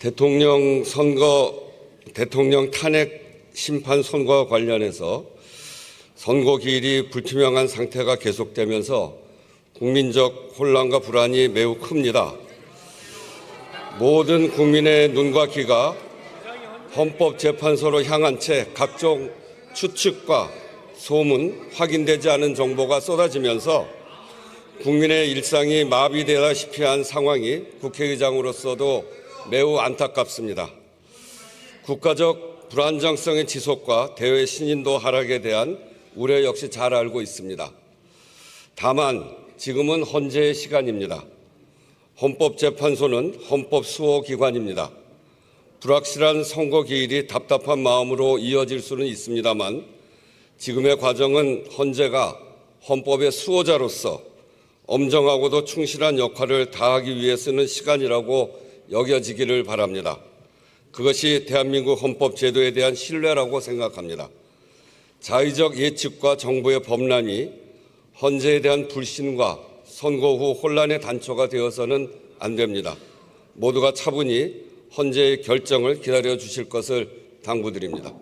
대통령 선거, 대통령 탄핵 심판 선거와 관련해서 선거 기일이 불투명한 상태가 계속되면서 국민적 혼란과 불안이 매우 큽니다. 모든 국민의 눈과 귀가 헌법재판소로 향한 채 각종 추측과 소문, 확인되지 않은 정보가 쏟아지면서 국민의 일상이 마비되다시피 한 상황이 국회의장으로서도 매우 안타깝습니다. 국가적 불안정성의 지속과 대외 신인도 하락에 대한 우려 역시 잘 알고 있습니다. 다만 지금은 헌재의 시간입니다. 헌법재판소는 헌법 수호 기관입니다. 불확실한 선거 기일이 답답한 마음으로 이어질 수는 있습니다만 지금의 과정은 헌재가 헌법의 수호자로서 엄정하고도 충실한 역할을 다하기 위해 쓰는 시간이라고 여겨지기를 바랍니다. 그것이 대한민국 헌법 제도에 대한 신뢰라고 생각합니다. 자의적 예측과 정부의 범람이 헌재에 대한 불신과 선거 후 혼란의 단초가 되어서는 안 됩니다. 모두가 차분히 헌재의 결정을 기다려 주실 것을 당부드립니다.